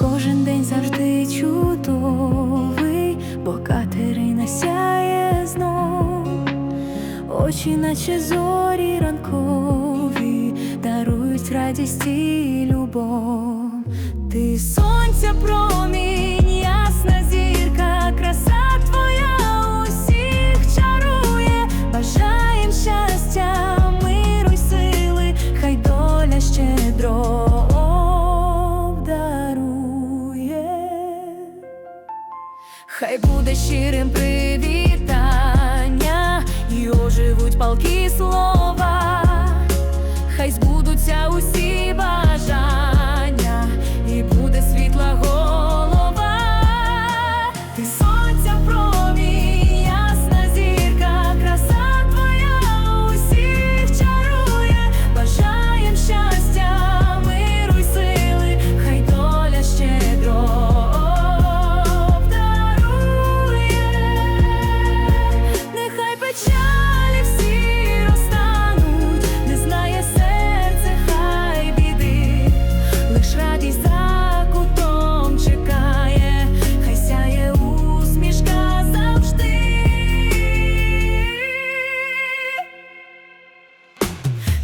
Кожен день завжди чудовий, бо Катерина сяє знов, очі, наче зорі ранкові, дарують радість і любов, ти сонця про. Хай буде щирим привітання, і оживуть палки слова,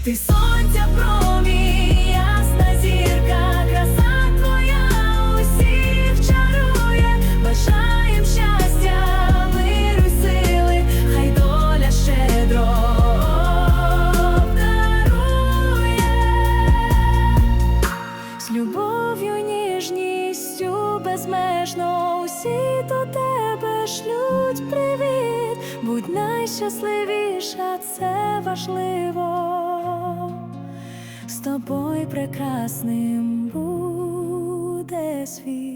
Ти сонця промінь, зірка, краса твоя усіх чарує, бажаєм щастя, миру сили, хай доля щедро обдарує. З любов'ю, ніжністю безмежно усі до тебе шлють привіт, будь найщасливіша, це важливо. Тобою прекрасним буде світ.